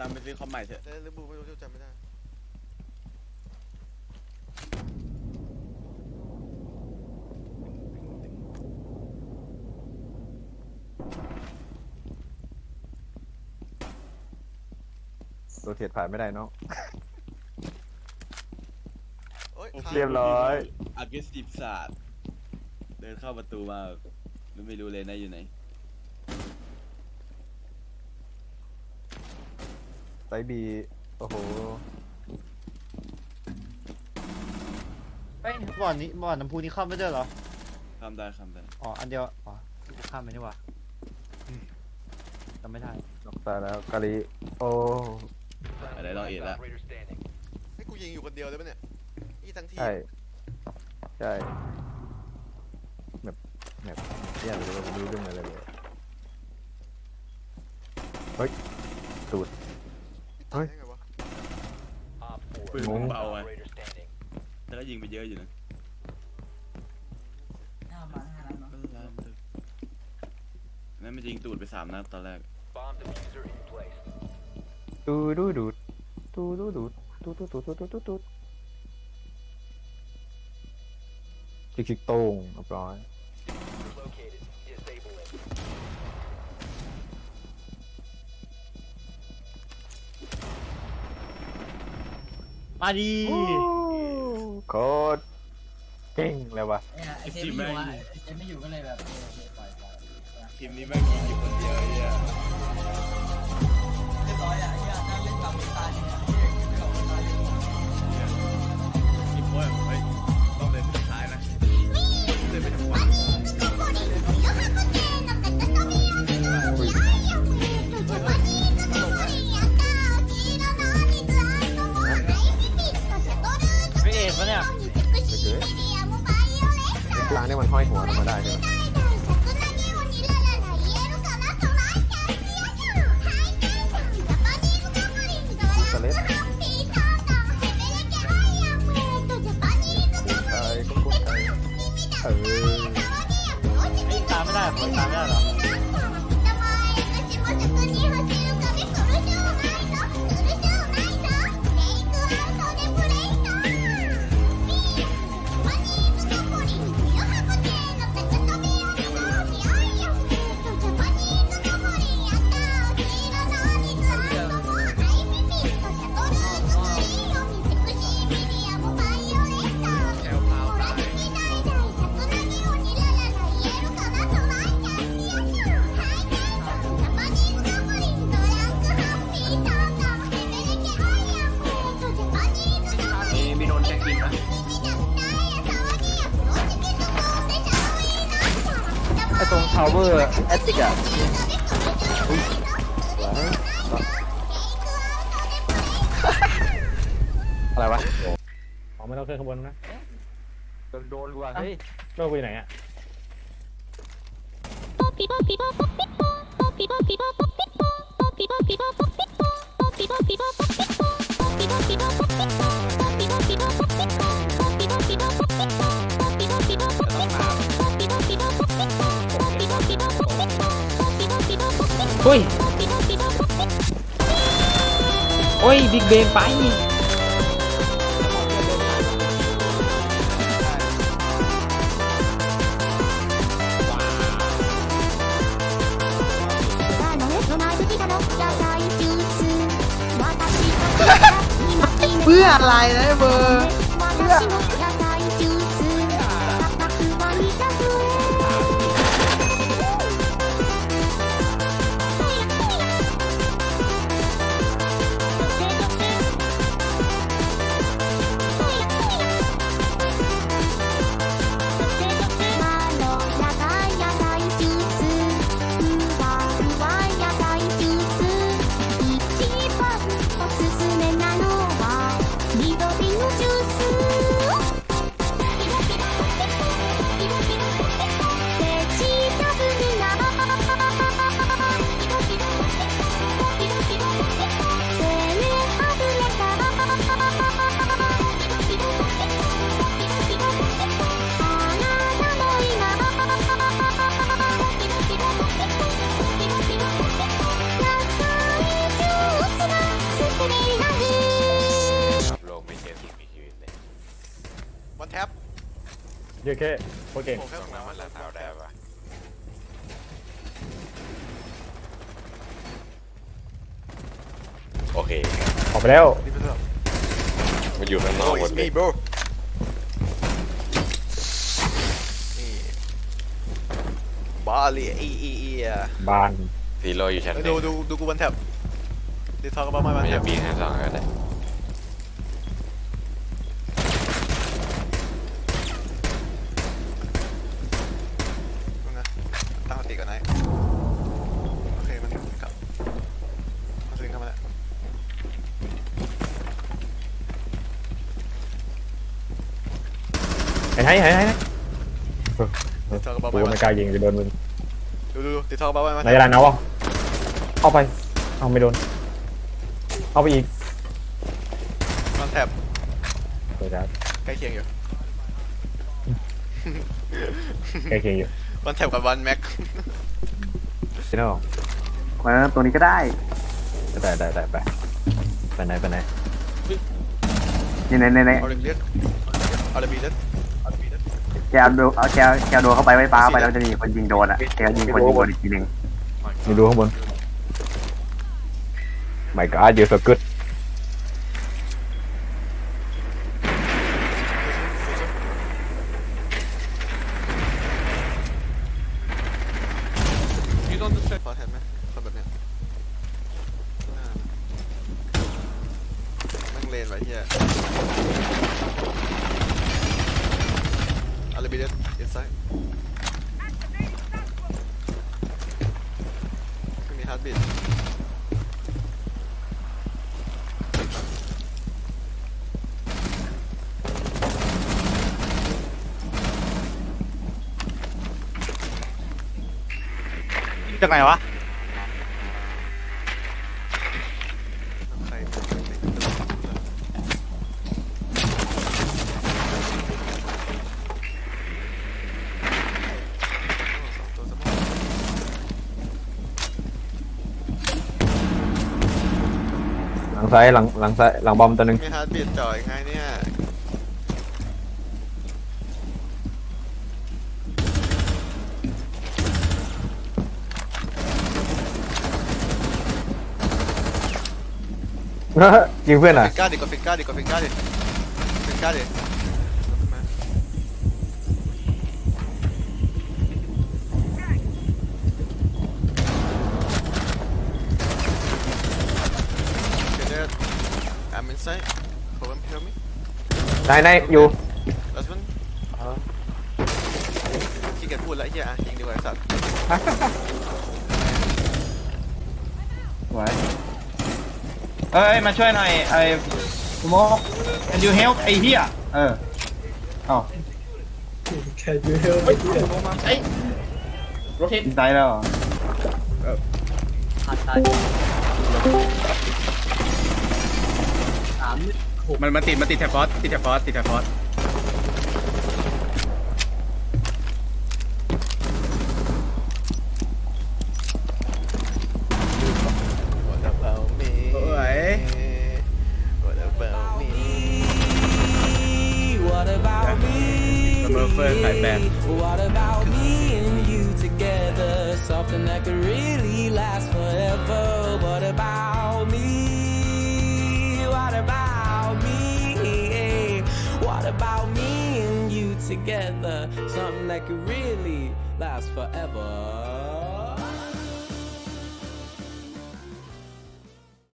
ตามไปซื้อคอมใหม่เถอะ แต่หรือบูไม่รู้จำไม่ได้ โรเทตผ่านไม่ได้เนาะ โอ้ยโอ้โหขาเรียบร้อยอาร์เกสติฟศาสตร์เดินเข้าประตูมาไม่รู้เลยนะอยู่ไหน ไซบี โอ้โห เฮ้ยบ่อนนี้บ่อนน้ำพุนี้เข้าไม่ได้เหรอ ข้ามได้ข้ามได้อ๋อ อันเดียว อ๋อข้ามไปนี่หว่าจำไม่ได้นอกตายแล้วกาลิโอ้ อะไรลองเอ็ดละให้กูยิงอยู่คนเดียวเลยปะเนี่ยนี่ทั้งทีมใช่ ใช่แบบแบบเนี่ยเลยเราไม่รู้เรื่องอะไรเลย เฮ้ยตูด เฮ้ยได้ไงวะปืนงงเบาอะแต่ก็ยิงไปเยอะอยู่นะนั่นมันยิงตูดไปสามนัดตอนแรกตูดูดูดตูดูดูดตูตูตูตูตูตูตูชิกชิกโต้งเรียบร้อย มาดีโคตรเก่งเลยวะเนี่ยไอเจมไม่อยู่อะไอเจมไม่อยู่ก็เลยแบบเออโอเคปล่อยปล่อย ทีมนี้แม่งยิงอยู่คนเดียวไอ้เหี้ย มันห้อยหัวลงมาได้ใช่ไหมสเลสคุณไทยก็คุณไทยเออตามไม่ได้ปล่อยตามไม่ได้หรอ อตรงทาวเวอร์แอตติกอะอุ๊ยอะไรวะอ๋อไม่ต้องขึ้นข้างบนนะโดนโดนกูอะเฮ้ยโลกไปอยู่ไหนอะเอ้ย โอ้ย บิ๊กเบนไปเพื่ออะไรนะเบอร์ ยอะแค่โคตรเก่งโอ้แค่หัวมันแล้วเท้าได้ปะโอเคออกไปแล้วมันอยู่ข้างนอกโอ้หมยดเลมียโบรนี่บาลีอีอีอีอะบาน ซีโร่อยู่ชั้นหเอ้ยนึ่ดูดูดูกูบนแท็บดิทอกับบ้ามาบันไม่แท็จะบปีนชั้นสองก็ได้ เห็นไหมเห็นไหมดิทอกับบ้ากูมาไม่กล้ายิงจะโดนมึงดูดูดูดิทอกับบ้ามาไหนจะรันเอาวะเอาไป เอาไม่โดน เอาไปอีกบันแท็บเดี๋ยวจะใกล้เคียงอยู่ใกล้เคียงอยู่บันแท็บกับวันแม็กซิโน่มาตัวนี้ก็ได้ ได้ได้ได้ไปไปไหนไปไหนนี่ในในในออริเลียนออริบีเลียนออริบีเลียน แกเอาดูเอาแกเอาแกเอาโดนเข้าไปไว้ป้าไปแล้วจะมีคนยิงโดนอะแกยิงคนยิงโดนอีกทีหนึ่งนี่ดูข้างบน My God you're so good พอแทนไหมคนแบบเนี้ยน่าแม่งเลนไว้เฮียออริบีเลียนอินไซด์ไม่มี ฮาร์ดบิดจากไหนวะ ซ้ายหลังหลังซ้ายหลังบอมตัวหนึ่งมีฮาร์ดบีทจ่อยไงเนี่ยยิงเพื่อนอะฟิกก้าดิกดฟิกก้าดิกดฟิกก้าดิฟิกก้าดิมาเดี๋ยว I'm inside Hold on, hear me นายนายอยู่ Last one ขี้เกียจพูดแล้วไอ้เหี้ยอะยิงดีกว่าไอ้สัตว์ไว้เอ้ย มาช่วยหน่อย ไอ้สโมก can you help ไอ้เหี้ยเออเอ้า can you help ไอ้เหี้ยไอ้รถเทนตายแล้วเหรอ ขาดตายสามมันมันติดมันติดแถบฟอสติดแถบฟอสติดแถบฟอส together? Something that could really last forever.